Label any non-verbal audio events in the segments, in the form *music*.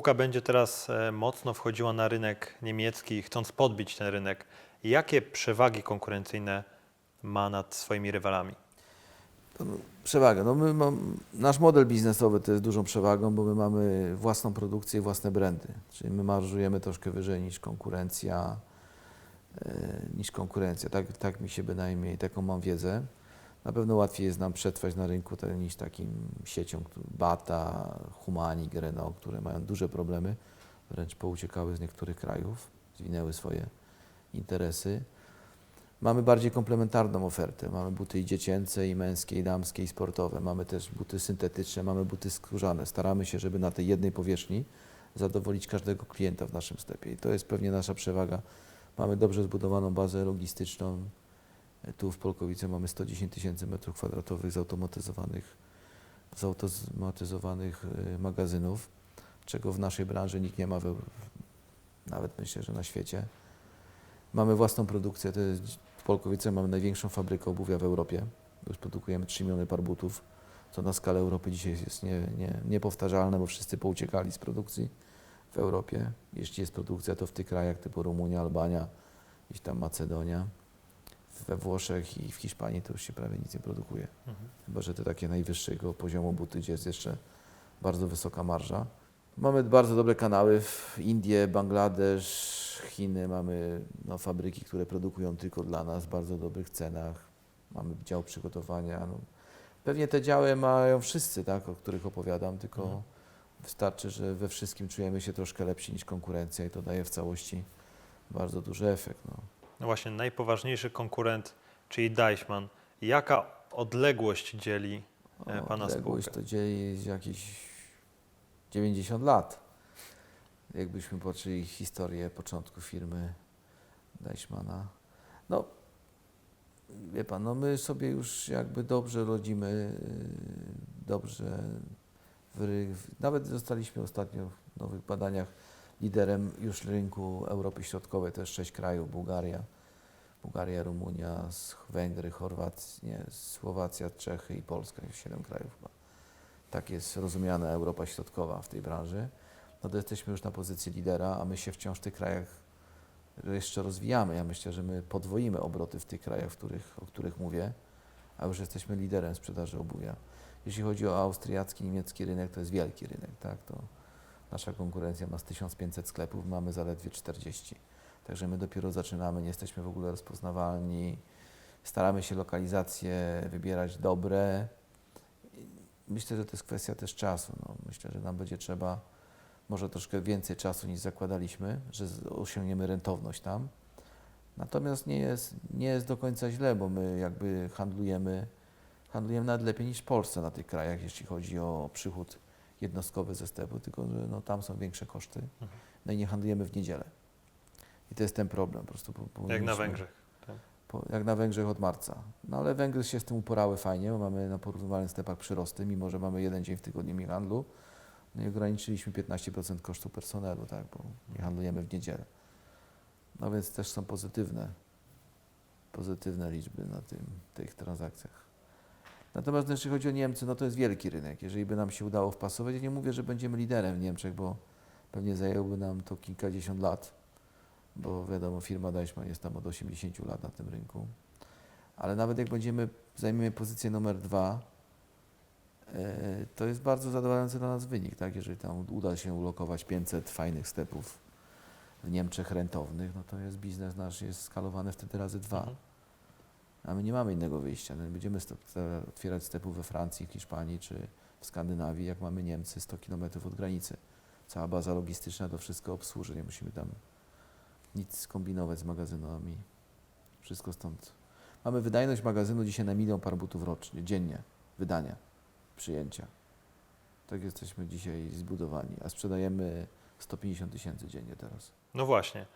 spółka będzie teraz e, mocno wchodziła na rynek niemiecki, chcąc podbić ten rynek. Jakie przewagi konkurencyjne ma nad swoimi rywalami? Przewagę. No my mam, nasz model biznesowy to jest dużą przewagą, bo my mamy własną produkcję i własne brandy. Czyli my marżujemy troszkę wyżej niż konkurencja. e, niż konkurencja. Tak, tak mi się bynajmniej, taką mam wiedzę. Na pewno łatwiej jest nam przetrwać na rynku niż takim sieciom Bata, Humanik, Renault, które mają duże problemy, wręcz pouciekały z niektórych krajów, zwinęły swoje interesy. Mamy bardziej komplementarną ofertę. Mamy buty i dziecięce, i męskie, i damskie, i sportowe. Mamy też buty syntetyczne, mamy buty skórzane. Staramy się, żeby na tej jednej powierzchni zadowolić każdego klienta w naszym sklepie. I to jest pewnie nasza przewaga. Mamy dobrze zbudowaną bazę logistyczną. Tu w Polkowice mamy 110 tysięcy metrów kwadratowych zautomatyzowanych, zautomatyzowanych y, magazynów, czego w naszej branży nikt nie ma, we, nawet myślę, że na świecie. Mamy własną produkcję, to jest, w Polkowice mamy największą fabrykę obuwia w Europie. Już produkujemy 3 miliony par butów, co na skalę Europy dzisiaj jest nie, nie, niepowtarzalne, bo wszyscy pouciekali z produkcji w Europie. Jeśli jest produkcja, to w tych krajach typu Rumunia, Albania, gdzieś tam Macedonia. We Włoszech i w Hiszpanii to już się prawie nic nie produkuje. Chyba, że te takie najwyższego poziomu buty, gdzie jest jeszcze bardzo wysoka marża. Mamy bardzo dobre kanały w Indie, Bangladesz, Chiny. Mamy no, fabryki, które produkują tylko dla nas w bardzo dobrych cenach. Mamy dział przygotowania. No, pewnie te działy mają wszyscy, tak, o których opowiadam, tylko Mhm. wystarczy, że we wszystkim czujemy się troszkę lepsi niż konkurencja i to daje w całości bardzo duży efekt. No. No właśnie, najpoważniejszy konkurent, czyli Deichmann. Jaka odległość dzieli e, Pana odległość spółkę? to dzieli jakieś 90 lat. Jakbyśmy patrzyli historię początku firmy Deichmana. No, wie pan, no my sobie już jakby dobrze rodzimy, yy, dobrze, nawet zostaliśmy ostatnio w nowych badaniach liderem już rynku Europy Środkowej, to jest sześć krajów, Bułgaria, Bułgaria, Rumunia, Węgry, Chorwacja, Słowacja, Czechy i Polska, siedem krajów chyba. Tak jest rozumiana Europa Środkowa w tej branży. No to jesteśmy już na pozycji lidera, a my się wciąż w tych krajach jeszcze rozwijamy. Ja myślę, że my podwoimy obroty w tych krajach, w których, o których mówię, a już jesteśmy liderem sprzedaży obuwia. Jeśli chodzi o austriacki, niemiecki rynek, to jest wielki rynek, tak? To nasza konkurencja ma z 1500 sklepów, mamy zaledwie 40. Także my dopiero zaczynamy, nie jesteśmy w ogóle rozpoznawalni. Staramy się lokalizacje wybierać dobre. Myślę, że to jest kwestia też czasu. No, myślę, że nam będzie trzeba może troszkę więcej czasu niż zakładaliśmy, że osiągniemy rentowność tam. Natomiast nie jest, nie jest do końca źle, bo my jakby handlujemy, handlujemy nawet lepiej niż w Polsce na tych krajach, jeśli chodzi o przychód jednostkowy ze tylko że no, tam są większe koszty. Mhm. No i nie handlujemy w niedzielę. I to jest ten problem. Po prostu po- Jak na Węgrzech. po, jak na Węgrzech od marca. No ale Węgry się z tym uporały fajnie, bo mamy na porównywalnych sklepach przyrosty, mimo że mamy jeden dzień w tygodniu mniej handlu. No i ograniczyliśmy 15% kosztu personelu, tak, bo nie handlujemy w niedzielę. No więc też są pozytywne, pozytywne liczby na tym, tych transakcjach. Natomiast no, jeśli chodzi o Niemcy, no to jest wielki rynek. Jeżeli by nam się udało wpasować, ja nie mówię, że będziemy liderem w Niemczech, bo pewnie zajęłoby nam to kilkadziesiąt lat, bo wiadomo, firma Deichmann jest tam od 80 lat na tym rynku. Ale nawet jak będziemy, zajmiemy pozycję numer dwa, e, to jest bardzo zadowalający dla nas wynik, tak? Jeżeli tam uda się ulokować 500 fajnych stepów w Niemczech rentownych, no to jest biznes nasz jest skalowany wtedy razy dwa. Mhm. A my nie mamy innego wyjścia. No, nie będziemy otwierać stepów we Francji, w Hiszpanii czy w Skandynawii, jak mamy Niemcy 100 km od granicy. Cała baza logistyczna to wszystko obsłuży, nie musimy tam nic kombinować z magazynami. Wszystko stąd. Mamy wydajność magazynu dzisiaj na milion par butów rocznie, dziennie, wydania, przyjęcia. Tak jesteśmy dzisiaj zbudowani, a sprzedajemy 150 tysięcy dziennie teraz. No właśnie.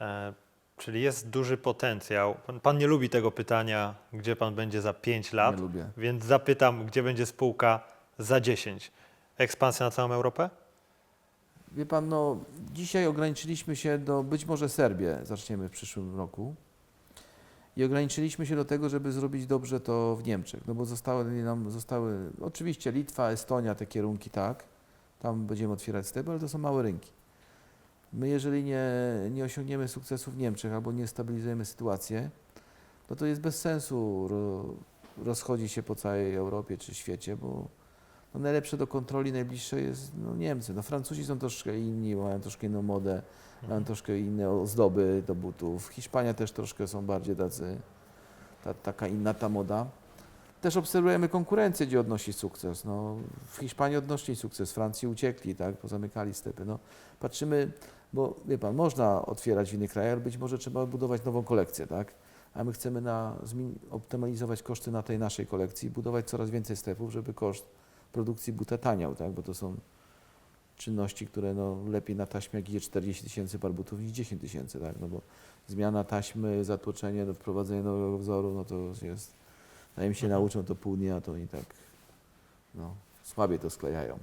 E, czyli jest duży potencjał. Pan, pan nie lubi tego pytania, gdzie Pan będzie za 5 lat, Nie lubię. więc zapytam, gdzie będzie spółka za 10. Ekspansja na całą Europę? Wie pan, no dzisiaj ograniczyliśmy się do, być może Serbię zaczniemy w przyszłym roku i ograniczyliśmy się do tego, żeby zrobić dobrze to w Niemczech, no bo zostały nam, zostały, oczywiście Litwa, Estonia, te kierunki tak, Tam będziemy otwierać sklepy, ale to są małe rynki. My jeżeli nie, nie osiągniemy sukcesu w Niemczech albo nie stabilizujemy sytuację, no to jest bez sensu ro, rozchodzić się po całej Europie czy świecie, bo no najlepsze do kontroli najbliższe jest no Niemcy. No Francuzi są troszkę inni, mają troszkę inną modę, mają troszkę inne ozdoby do butów. Hiszpania też troszkę są bardziej tacy, ta, taka inna ta moda. Też obserwujemy konkurencję, gdzie odnosi sukces. No, w Hiszpanii odnosi sukces, w Francji uciekli, tak, pozamykali stepy. No, patrzymy, bo wie pan, można otwierać w innych krajach, ale być może trzeba budować nową kolekcję, tak? A my chcemy na, optymalizować koszty na tej naszej kolekcji, budować coraz więcej stepów, żeby koszt produkcji buta taniał, tak? Bo to są czynności, które no, lepiej na taśmie jak idzie 40 tysięcy par butów niż 10 tysięcy, tak? No bo zmiana taśmy, zatłoczenie, no, wprowadzenie nowego wzoru, no to jest, zanim się Mhm. nauczą to pół dnia, to oni tak no, słabiej to sklejają.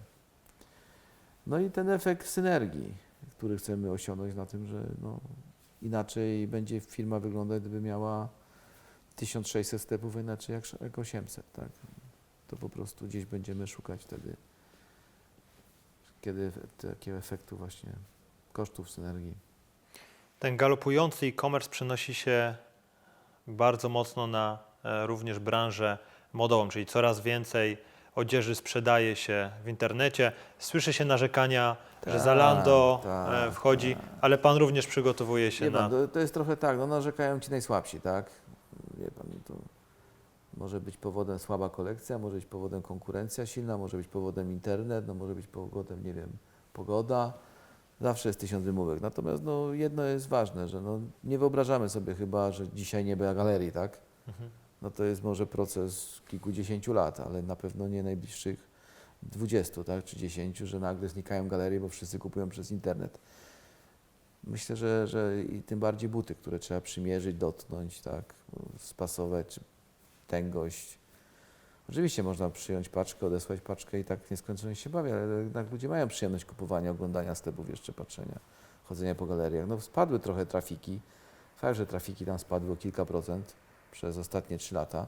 No i ten efekt synergii, który chcemy osiągnąć na tym, że no, inaczej będzie firma wyglądać, gdyby miała 1600 stepów, inaczej jak, jak 800, tak? To po prostu gdzieś będziemy szukać wtedy, kiedy takiego efektu właśnie kosztów synergii. Ten galopujący e-commerce przenosi się bardzo mocno na e, również branżę modową, czyli coraz więcej odzieży sprzedaje się w internecie. Słyszy się narzekania, że Tak, Zalando tak, e, wchodzi, tak. ale pan również przygotowuje się Wie na... pan, to, to jest trochę tak, no narzekają ci najsłabsi, tak? Wie pan, to może być powodem słaba kolekcja, może być powodem konkurencja silna, może być powodem internet, no może być powodem, nie wiem, pogoda. Zawsze jest tysiąc wymówek. Natomiast no, jedno jest ważne, że no, nie wyobrażamy sobie chyba, że dzisiaj nie będzie galerii, tak? Mhm. No to jest może proces kilkudziesięciu lat, ale na pewno nie najbliższych dwudziestu, tak, czy dziesięciu, że nagle znikają galerie, bo wszyscy kupują przez internet. Myślę, że, że i tym bardziej buty, które trzeba przymierzyć, dotknąć, tak, spasować, czy tęgość. Oczywiście można przyjąć paczkę, odesłać paczkę i tak nieskończoność się bawi, ale jednak ludzie mają przyjemność kupowania, oglądania sklepów, jeszcze patrzenia, chodzenia po galeriach. No spadły trochę trafiki. Fakt, że trafiki tam spadły o kilka procent przez ostatnie trzy lata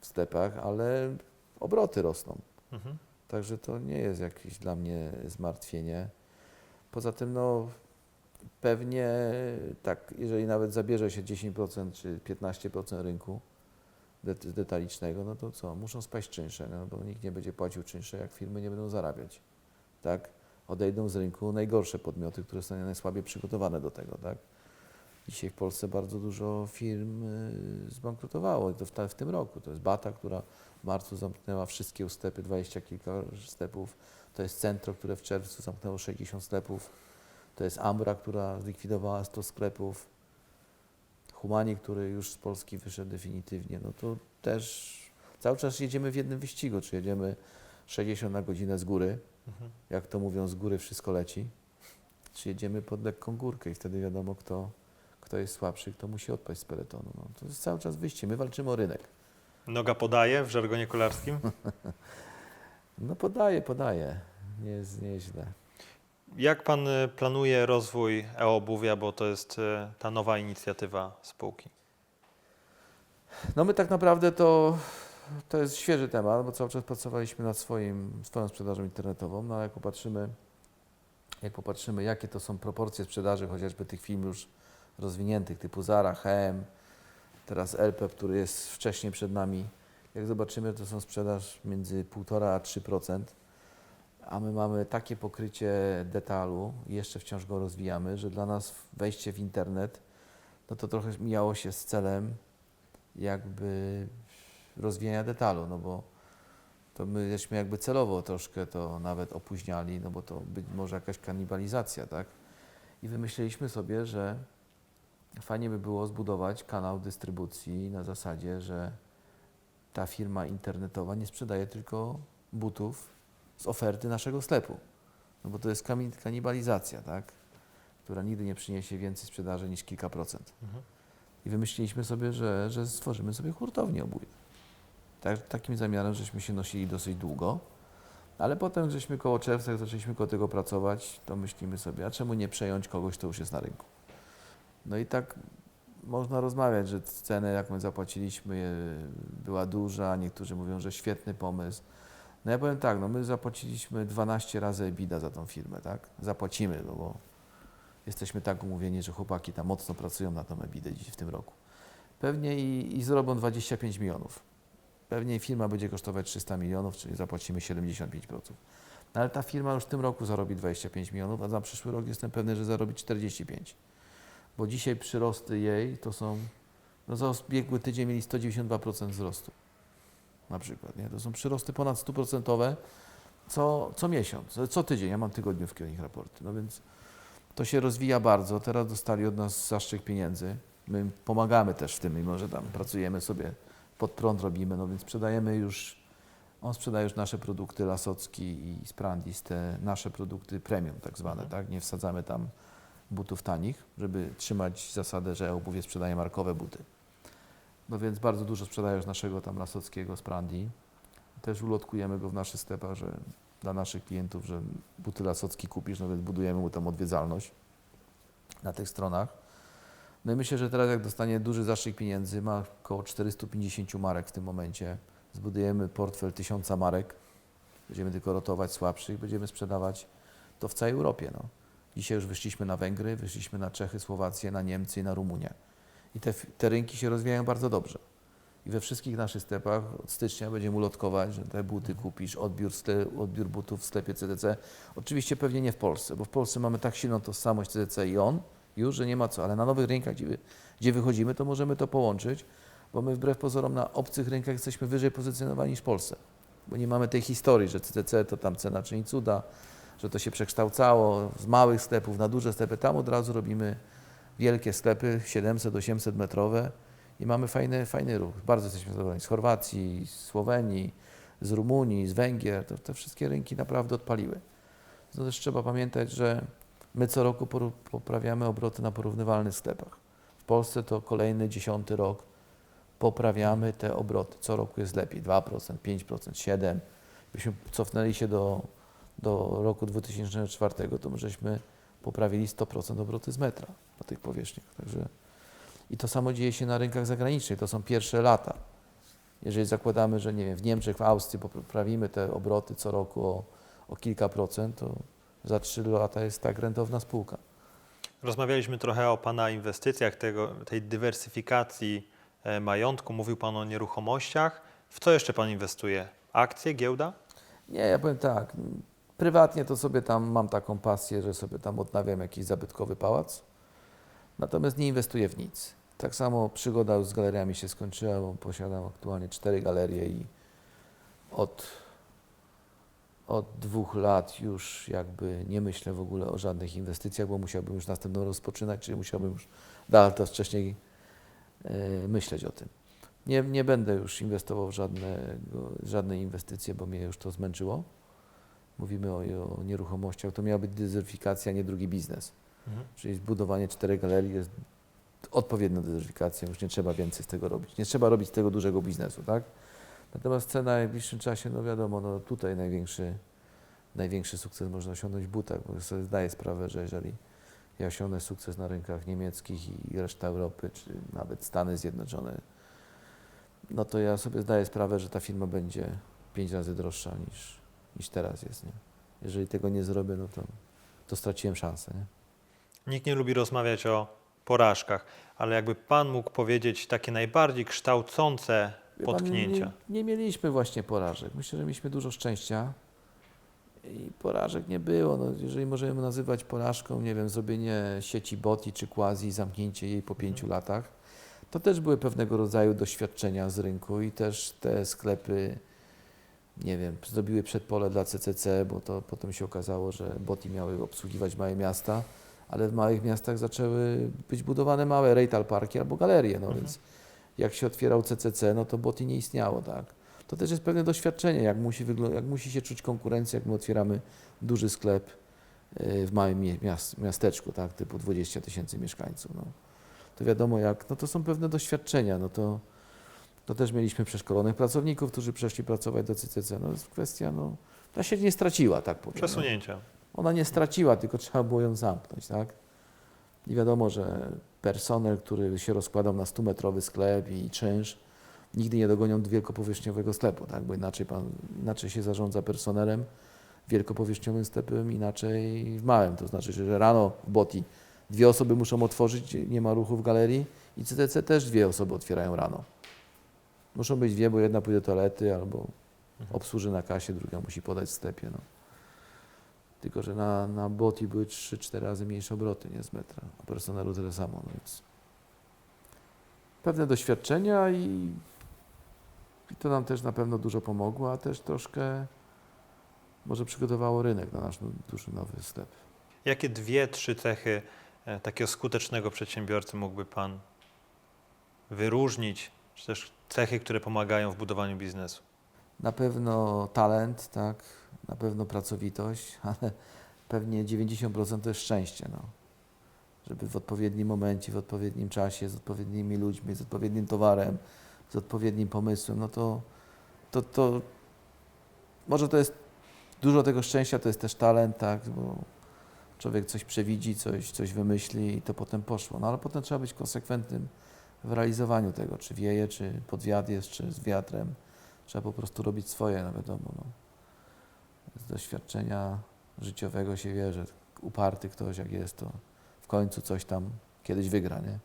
w sklepach, ale obroty rosną. Mhm. Także to nie jest jakieś dla mnie zmartwienie. Poza tym, no pewnie tak, jeżeli nawet zabierze się 10% czy 15% rynku det- detalicznego, no to co? Muszą spaść czynsze, no bo nikt nie będzie płacił czynsze, jak firmy nie będą zarabiać. Tak? Odejdą z rynku najgorsze podmioty, które są najsłabiej przygotowane do tego, tak? Dzisiaj w Polsce bardzo dużo firm y, zbankrutowało, i to w, w tym roku. To jest Bata, która w marcu zamknęła wszystkie sklepy, 20 kilka sklepów. To jest Centro, które w czerwcu zamknęło 60 sklepów. To jest Ambra, która zlikwidowała 100 sklepów. Humani, który już z Polski wyszedł definitywnie. No to też cały czas jedziemy w jednym wyścigu, czy jedziemy 60 na godzinę z góry, Mhm. jak to mówią, z góry wszystko leci, czy jedziemy pod lekką górkę i wtedy wiadomo, kto, kto jest słabszy, kto musi odpaść z peletonu. No, to jest cały czas wyjście. My walczymy o rynek. Noga podaje w żargonie kolarskim. *laughs* No podaje, podaje. Nie jest, nie jest źle. Jak pan y, planuje rozwój e-obuwia, bo to jest y, ta nowa inicjatywa spółki? No my tak naprawdę to, to jest świeży temat, bo cały czas pracowaliśmy nad swoim, swoją sprzedażą internetową, no ale jak popatrzymy, jak popatrzymy, jakie to są proporcje sprzedaży chociażby tych firm już rozwiniętych, typu Zara, H&M, teraz LPEP, który jest wcześniej przed nami, jak zobaczymy, to są sprzedaż między 1,5 a 3%, a my mamy takie pokrycie detalu jeszcze wciąż go rozwijamy, że dla nas wejście w internet, no to trochę mijało się z celem jakby rozwijania detalu, no bo to my żeśmy jakby celowo troszkę to nawet opóźniali, no bo to być może jakaś kanibalizacja, tak? I wymyśliliśmy sobie, że fajnie by było zbudować kanał dystrybucji na zasadzie, że ta firma internetowa nie sprzedaje tylko butów z oferty naszego sklepu, no bo to jest kanibalizacja, tak? Która nigdy nie przyniesie więcej sprzedaży niż kilka procent. Mhm. I wymyśliliśmy sobie, że, że stworzymy sobie hurtownię obuwia. Tak, takim zamiarem żeśmy się nosili dosyć długo, ale potem żeśmy koło czerwca, jak zaczęliśmy koło tego pracować, to myślimy sobie, a czemu nie przejąć kogoś, kto już jest na rynku. No i tak można rozmawiać, że cenę, jaką zapłaciliśmy, e, była duża, niektórzy mówią, że świetny pomysł, No ja powiem tak, no my zapłaciliśmy 12 razy EBITDA za tą firmę, tak? Zapłacimy, no bo jesteśmy tak umówieni, że chłopaki tam mocno pracują na tą EBITDA dziś w tym roku. Pewnie i, i zrobią 25 milionów. Pewnie firma będzie kosztować 300 milionów, czyli zapłacimy 75%. No ale ta firma już w tym roku zarobi 25 milionów, a za przyszły rok jestem pewny, że zarobi 45. Bo dzisiaj przyrosty jej to są, no za ubiegły tydzień mieli 192% wzrostu. Na przykład, nie? To są przyrosty ponad 100% co, co miesiąc, co tydzień. Ja mam tygodniówki o nich raporty. No więc to się rozwija bardzo. Teraz dostali od nas zastrzyk pieniędzy. My pomagamy też w tym, mimo że tam pracujemy sobie pod prąd robimy, no więc sprzedajemy już, on sprzedaje już nasze produkty Lasocki i Sprandis, te nasze produkty premium tak zwane, tak? Nie wsadzamy tam butów tanich, żeby trzymać zasadę, że obuwie sprzedaje markowe buty. No więc bardzo dużo sprzedaje już naszego tam Lasockiego Sprandi. Też ulotkujemy go w naszych sklepach, że dla naszych klientów, że buty Lasocki kupisz, no więc budujemy mu tam odwiedzalność na tych stronach. No i myślę, że teraz jak dostanie duży zastrzyk pieniędzy, ma około 450 marek w tym momencie, zbudujemy portfel 1000 marek, będziemy tylko rotować słabszych, będziemy sprzedawać to w całej Europie. No. Dzisiaj już wyszliśmy na Węgry, wyszliśmy na Czechy, Słowację, na Niemcy i na Rumunię. I te, te rynki się rozwijają bardzo dobrze. I we wszystkich naszych sklepach od stycznia będziemy ulotkować, że te buty kupisz, odbiór, odbiór butów w sklepie CDC. Oczywiście pewnie nie w Polsce, bo w Polsce mamy tak silną tożsamość CDC i on, już, że nie ma co, ale na nowych rynkach, gdzie, gdzie wychodzimy, to możemy to połączyć, bo my wbrew pozorom na obcych rynkach jesteśmy wyżej pozycjonowani niż w Polsce, bo nie mamy tej historii, że CCC to tam cena czyni cuda, że to się przekształcało z małych sklepów na duże sklepy, tam od razu robimy wielkie sklepy, 700-800 metrowe i mamy fajny, fajny ruch. Bardzo jesteśmy zadowoleni z Chorwacji, z Słowenii, z Rumunii, z Węgier, to, te wszystkie rynki naprawdę odpaliły. No też trzeba pamiętać, że My co roku poprawiamy obroty na porównywalnych sklepach. W Polsce to kolejny dziesiąty rok poprawiamy te obroty. Co roku jest lepiej 2%, 5%, 7%. Gdybyśmy cofnęli się do, do roku 2004, to my żeśmy poprawili 100% obroty z metra na tych powierzchniach. Także I to samo dzieje się na rynkach zagranicznych. To są pierwsze lata. Jeżeli zakładamy, że nie wiem, w Niemczech, w Austrii poprawimy te obroty co roku o, o kilka procent, to za 3 lata jest tak rentowna spółka. Rozmawialiśmy trochę o Pana inwestycjach, tego, tej dywersyfikacji e, majątku. Mówił Pan o nieruchomościach. W co jeszcze Pan inwestuje? Akcje, giełda? Nie, ja powiem tak. Prywatnie to sobie tam mam taką pasję, że sobie tam odnawiam jakiś zabytkowy pałac. Natomiast nie inwestuję w nic. Tak samo przygoda z galeriami się skończyła, bo posiadam aktualnie cztery galerie i od, od dwóch lat już jakby nie myślę w ogóle o żadnych inwestycjach, bo musiałbym już następną rozpoczynać, czyli musiałbym już dalej wcześniej e, myśleć o tym. Nie, nie będę już inwestował w żadne, żadne inwestycje, bo mnie już to zmęczyło. Mówimy o, o nieruchomościach. To miała być dywersyfikacja, nie drugi biznes. Mhm. Czyli zbudowanie czterech galerii jest odpowiednią dywersyfikacją. Już nie trzeba więcej z tego robić. Nie trzeba robić z tego dużego biznesu, tak? Natomiast cena w najbliższym czasie, no wiadomo, no tutaj największy, największy sukces można osiągnąć w butach, bo sobie zdaję sprawę, że jeżeli ja osiągnę sukces na rynkach niemieckich i reszta Europy, czy nawet Stany Zjednoczone, no to ja sobie zdaję sprawę, że ta firma będzie pięć razy droższa niż, niż teraz jest. Nie? Jeżeli tego nie zrobię, no to, to straciłem szansę. Nie? Nikt nie lubi rozmawiać o porażkach, ale jakby Pan mógł powiedzieć takie najbardziej kształcące Wie pan, potknięcia. Nie, nie mieliśmy właśnie porażek. Myślę, że mieliśmy dużo szczęścia i porażek nie było. No, jeżeli możemy nazywać porażką, nie wiem, zrobienie sieci boti czy quasi, zamknięcie jej po pięciu latach, to też były pewnego rodzaju doświadczenia z rynku i też te sklepy, nie wiem, zrobiły przedpole dla CCC, bo to potem się okazało, że boti miały obsługiwać małe miasta, ale w małych miastach zaczęły być budowane małe retail parki albo galerie, no Mhm. więc jak się otwierał CCC, no to boty nie istniało, tak. To też jest pewne doświadczenie, jak musi, jak musi się czuć konkurencja, jak my otwieramy duży sklep y, w małym miast- miasteczku, tak, typu 20 tysięcy mieszkańców. No. To wiadomo jak, no to są pewne doświadczenia, no to, to też mieliśmy przeszkolonych pracowników, którzy przeszli pracować do CCC, no jest kwestia, no, ta się nie straciła, tak powiem. no. Przesunięcia. Ona nie straciła, tylko trzeba było ją zamknąć, tak? I wiadomo, że personel, który się rozkładał na 100-metrowy sklep i czynsz, nigdy nie dogonią wielkopowierzchniowego sklepu, tak? bo inaczej, pan, inaczej się zarządza personelem wielkopowierzchniowym sklepem, inaczej w małym. To znaczy, że rano w Boti dwie osoby muszą otworzyć, nie ma ruchu w galerii i CTC też dwie osoby otwierają rano. Muszą być dwie, bo jedna pójdzie do toalety albo obsłuży na kasie, druga musi podać w sklepie. No. Tylko, że na, na Boti były 3-4 razy mniejsze obroty, nie z metra, a personelu tyle samo, no więc pewne doświadczenia i, i to nam też na pewno dużo pomogło, a też troszkę może przygotowało rynek na nasz duży nowy sklep. Jakie dwie, trzy cechy e, takiego skutecznego przedsiębiorcy mógłby Pan wyróżnić, czy też cechy, które pomagają w budowaniu biznesu? Na pewno talent, tak, na pewno pracowitość, *laughs* ale pewnie 90% to jest szczęście, no. Żeby w odpowiednim momencie, w odpowiednim czasie, z odpowiednimi ludźmi, z odpowiednim towarem, z odpowiednim pomysłem, no to, to, to może to jest dużo tego szczęścia, to jest też talent, tak, bo człowiek coś przewidzi, coś, coś wymyśli i to potem poszło. No ale potem trzeba być konsekwentnym w realizowaniu tego, czy wieje, czy pod wiatr jest, czy z wiatrem. Trzeba po prostu robić swoje, no wiadomo. No. Z doświadczenia życiowego się wie, że uparty ktoś jak jest, to w końcu coś tam kiedyś wygra, nie?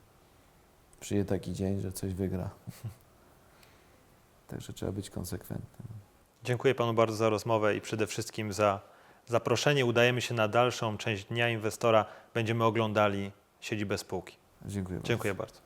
Przyjdzie taki dzień, że coś wygra. *laughs* Także trzeba być konsekwentnym. Dziękuję Panu bardzo za rozmowę i przede wszystkim za zaproszenie. Udajemy się na dalszą część Dnia Inwestora. Będziemy oglądali siedzibę spółki. Dziękuję bardzo. Dziękuję bardzo.